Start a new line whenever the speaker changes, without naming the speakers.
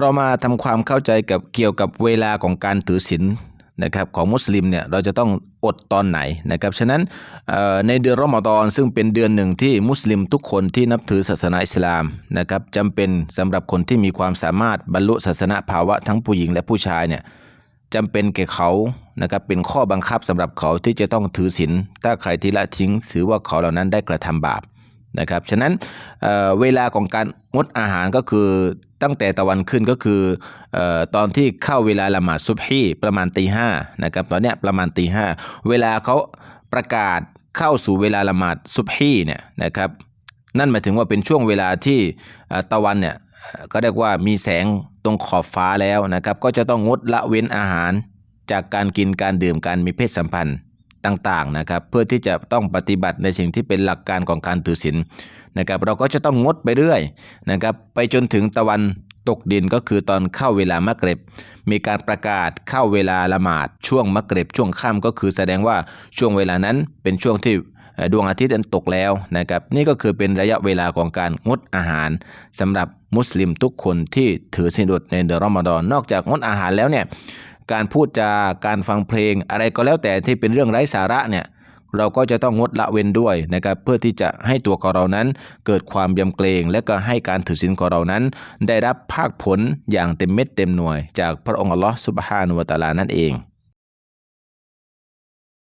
เรามาทำความเข้าใจกับเกี่ยวกับเวลาของการถือศีลนะครับของมุสลิมเนี่ยเราจะต้องอดตอนไหนนะครับฉะนั้นในเดือนรอมฎอนซึ่งเป็นเดือนหนึ่งที่มุสลิมทุกคนที่นับถือศาสนาอิสลามนะครับจำเป็นสำหรับคนที่มีความสามารถบรรลุศาสนาภาวะทั้งผู้หญิงและผู้ชายเนี่ยจำเป็นแก่เขานะครับเป็นข้อบังคับสำหรับเขาที่จะต้องถือศีลถ้าใครที่ละทิ้งถือว่าเขาเหล่านั้นได้กระทำบาป นะครับ ฉะนั้นเเวลาของการงดอาหารก็คือตั้งแต่ตะวันขึ้นก็คืออตอนที่เข้าเวลาละหมาดซุบฮีประมาณตีห้านะครับตอนเนี้ยประมาณตีห้าเวลาเขาประกาศเข้าสู่เวลาละหมาดซุบฮีเนี่ยนะครับนั่นหมายถึงว่าเป็นช่วงเวลาที่ตะวันเนี่ยก็เรียกว่ามีแสงตรงขอบฟ้าแล้วนะครับ ก็จะต้องงดละเว้นอาหารจากการกินการดื่มการมีเพศสัมพันธ์ ต่างๆนะครับเพื่อที่จะต้องปฏิบัติในสิ่งที่เป็นหลักการของการถือศีลนะครับเราก็จะต้องงดไปเรื่อยนะครับไปจนถึงตะวันตกดินก็คือตอนเข้าเวลามะเกร็บมีการประกาศเข้าเวลาละหมาดช่วงมะเกร็บช่วงค่ำก็คือแสดงว่าช่วงเวลานั้นเป็นช่วงที่ดวงอาทิตย์นั้นตกแล้วนะครับนี่ก็คือเป็นระยะเวลาของการงดอาหารสำหรับมุสลิมทุกคนที่ถือศีลอดในเดือนรอมฎอนนอกจากงดอาหารแล้วเนี่ย การพูดจาการฟังเพลง อะไรก็แล้วแต่ที่เป็นเรื่องไร้สาระเนี่ยเราก็จะต้องงดละเว้นด้วยนะครับเพื่อที่จะให้ตัวของเรานั้น เกิดความยำเกรง และก็ให้การถือศีลของเรานั้น ได้รับภาคผลอย่างเต็มเม็ดเต็มหน่วย จากพระองค์อัลลอฮฺสุบฮานุวะตาลานั่นเอง